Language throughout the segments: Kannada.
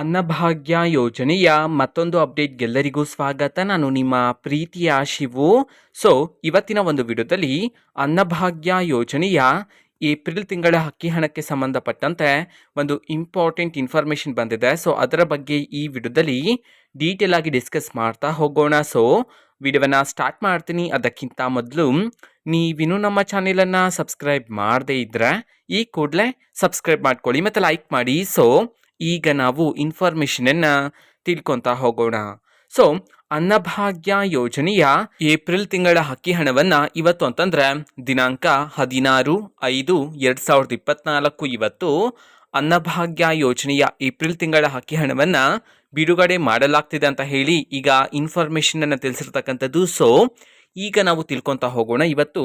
ಅನ್ನಭಾಗ್ಯ ಯೋಜನೆಯ ಮತ್ತೊಂದು ಅಪ್ಡೇಟ್ಗೆಲ್ಲರಿಗೂ ಸ್ವಾಗತ. ನಾನು ನಿಮ್ಮ ಪ್ರೀತಿಯ ಶಿವು. ಸೊ ಇವತ್ತಿನ ಒಂದು ವಿಡಿಯೋದಲ್ಲಿ ಅನ್ನಭಾಗ್ಯ ಯೋಜನೆಯ ಏಪ್ರಿಲ್ ತಿಂಗಳ ಅಕ್ಕಿ ಹಣಕ್ಕೆ ಸಂಬಂಧಪಟ್ಟಂತೆ ಒಂದು ಇಂಪಾರ್ಟೆಂಟ್ ಇನ್ಫಾರ್ಮೇಷನ್ ಬಂದಿದೆ. ಸೊ ಅದರ ಬಗ್ಗೆ ಈ ವಿಡಿಯೋದಲ್ಲಿ ಡೀಟೇಲ್ ಆಗಿ ಡಿಸ್ಕಸ್ ಮಾಡ್ತಾ ಹೋಗೋಣ. ಸೊ ವಿಡಿಯೋವನ್ನು ಸ್ಟಾರ್ಟ್ ಮಾಡ್ತೀನಿ. ಅದಕ್ಕಿಂತ ಮೊದಲು ನೀವಿನ್ನೂ ನಮ್ಮ ಚಾನೆಲನ್ನು ಸಬ್ಸ್ಕ್ರೈಬ್ ಮಾಡದೇ ಇದ್ದರೆ ಈ ಕೂಡಲೇ ಸಬ್ಸ್ಕ್ರೈಬ್ ಮಾಡ್ಕೊಳ್ಳಿ ಮತ್ತು ಲೈಕ್ ಮಾಡಿ. ಸೊ ಈಗ ನಾವು ಇನ್ಫಾರ್ಮೇಷನನ್ನು ತಿಳ್ಕೊತಾ ಹೋಗೋಣ. ಸೊ ಅನ್ನಭಾಗ್ಯ ಯೋಜನೆಯ ಏಪ್ರಿಲ್ ತಿಂಗಳ ಅಕ್ಕಿ ಹಣವನ್ನ ಇವತ್ತು ಅಂತಂದ್ರೆ ದಿನಾಂಕ ಹದಿನಾರು ಐದು ಎರಡು ಸಾವಿರದ ಇಪ್ಪತ್ನಾಲ್ಕು ಇವತ್ತು ಅನ್ನಭಾಗ್ಯ ಯೋಜನೆಯ ಏಪ್ರಿಲ್ ತಿಂಗಳ ಅಕ್ಕಿ ಹಣವನ್ನ ಬಿಡುಗಡೆ ಮಾಡಲಾಗ್ತಿದೆ ಅಂತ ಹೇಳಿ ಈಗ ಇನ್ಫಾರ್ಮೇಶನ್ ಅನ್ನು ತಿಳಿಸಿರ್ತಕ್ಕಂಥದ್ದು. ಸೊ ಈಗ ನಾವು ತಿಳ್ಕೊತಾ ಹೋಗೋಣ ಇವತ್ತು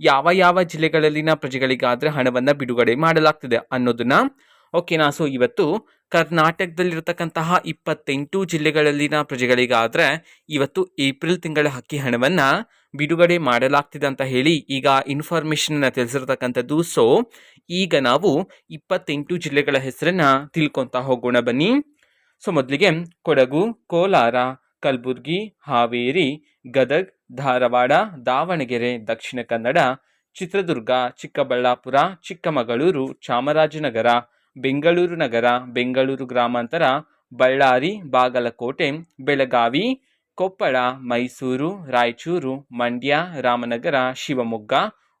ಯಾವ ಯಾವ ಜಿಲ್ಲೆಗಳಲ್ಲಿನ ಪ್ರಜೆಗಳಿಗಾದ್ರೆ ಹಣವನ್ನು ಬಿಡುಗಡೆ ಮಾಡಲಾಗ್ತಿದೆ ಅನ್ನೋದನ್ನ ಓಕೆನಾ ಸೊ ಇವತ್ತು ಕರ್ನಾಟಕದಲ್ಲಿರತಕ್ಕಂತಹ ಇಪ್ಪತ್ತೆಂಟು ಜಿಲ್ಲೆಗಳಲ್ಲಿನ ಪ್ರಜೆಗಳಿಗಾದರೆ ಇವತ್ತು ಏಪ್ರಿಲ್ ತಿಂಗಳ ಹಕ್ಕಿ ಹಣವನ್ನು ಬಿಡುಗಡೆ ಮಾಡಲಾಗ್ತಿದೆ ಅಂತ ಹೇಳಿ ಈಗ ಇನ್ಫಾರ್ಮೇಷನ್ ತಿಳಿಸಿರ್ತಕ್ಕಂಥದ್ದು. ಸೊ, ಈಗ ನಾವು ಇಪ್ಪತ್ತೆಂಟು ಜಿಲ್ಲೆಗಳ ಹೆಸರನ್ನು ತಿಳ್ಕೊತಾ ಹೋಗೋಣ ಬನ್ನಿ. ಸೊ, ಮೊದಲಿಗೆ ಕೊಡಗು, ಕೋಲಾರ, ಕಲಬುರಗಿ, ಹಾವೇರಿ, ಗದಗ್, ಧಾರವಾಡ, ದಾವಣಗೆರೆ, ದಕ್ಷಿಣ ಕನ್ನಡ, ಚಿತ್ರದುರ್ಗ, ಚಿಕ್ಕಬಳ್ಳಾಪುರ, ಚಿಕ್ಕಮಗಳೂರು, ಚಾಮರಾಜನಗರ ಬೆಂಗಳೂರು ನಗರ, ಬೆಂಗಳೂರು ಗ್ರಾಮಾಂತರ, ಬಳ್ಳಾರಿ, ಬಾಗಲಕೋಟೆ, ಬೆಳಗಾವಿ, ಕೊಪ್ಪಳ, ಮೈಸೂರು, ರಾಯಚೂರು, ಮಂಡ್ಯ, ರಾಮನಗರ, ಶಿವಮೊಗ್ಗ,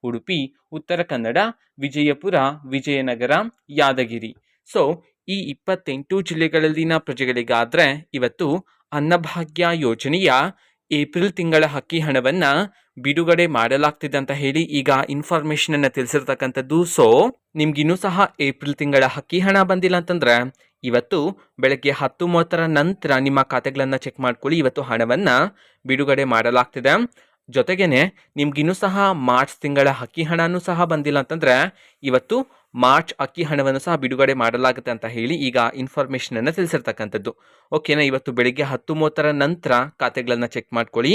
ಉಡುಪಿ, ಉತ್ತರ ಕನ್ನಡ, ವಿಜಯಪುರ, ವಿಜಯನಗರ, ಯಾದಗಿರಿ. ಸೊ ಈ ಇಪ್ಪತ್ತೆಂಟು ಜಿಲ್ಲೆಗಳಲ್ಲಿನ ಪ್ರಜೆಗಳಿಗಾದರೆ ಇವತ್ತು ಅನ್ನಭಾಗ್ಯ ಯೋಜನೆಯ ಏಪ್ರಿಲ್ ತಿಂಗಳ ಹಕ್ಕಿ ಹಣವನ್ನ ಬಿಡುಗಡೆ ಮಾಡಲಾಗ್ತಿದೆ ಅಂತ ಹೇಳಿ ಈಗ ಇನ್ಫಾರ್ಮೇಷನನ್ನು ತಿಳಿಸಿರ್ತಕ್ಕಂಥದ್ದು. ಸೊ ನಿಮ್ಗಿನ್ನೂ ಸಹ ಏಪ್ರಿಲ್ ತಿಂಗಳ ಹಕ್ಕಿ ಹಣ ಬಂದಿಲ್ಲ ಅಂತಂದ್ರೆ ಇವತ್ತು ಬೆಳಗ್ಗೆ ಹತ್ತು ಮೂವತ್ತರ ನಂತರ ನಿಮ್ಮ ಖಾತೆಗಳನ್ನು ಚೆಕ್ ಮಾಡ್ಕೊಳ್ಳಿ. ಇವತ್ತು ಹಣವನ್ನು ಬಿಡುಗಡೆ ಮಾಡಲಾಗ್ತಿದೆ. ಜೊತೆಗೇನೆ ನಿಮ್ಗಿನ್ನೂ ಸಹ ಮಾರ್ಚ್ ತಿಂಗಳ ಅಕ್ಕಿ ಹಣನೂ ಸಹ ಬಂದಿಲ್ಲ ಅಂತಂದ್ರೆ ಇವತ್ತು ಮಾರ್ಚ್ ಅಕ್ಕಿ ಹಣವನ್ನು ಸಹ ಬಿಡುಗಡೆ ಮಾಡಲಾಗುತ್ತೆ ಅಂತ ಹೇಳಿ ಈಗ ಇನ್ಫಾರ್ಮೇಷನನ್ನು ತಿಳಿಸಿರ್ತಕ್ಕಂಥದ್ದು. ಓಕೆನಾ ಇವತ್ತು ಬೆಳಿಗ್ಗೆ ಹತ್ತು ಮೂವತ್ತರ ನಂತರ ಖಾತೆಗಳನ್ನು ಚೆಕ್ ಮಾಡ್ಕೊಳ್ಳಿ.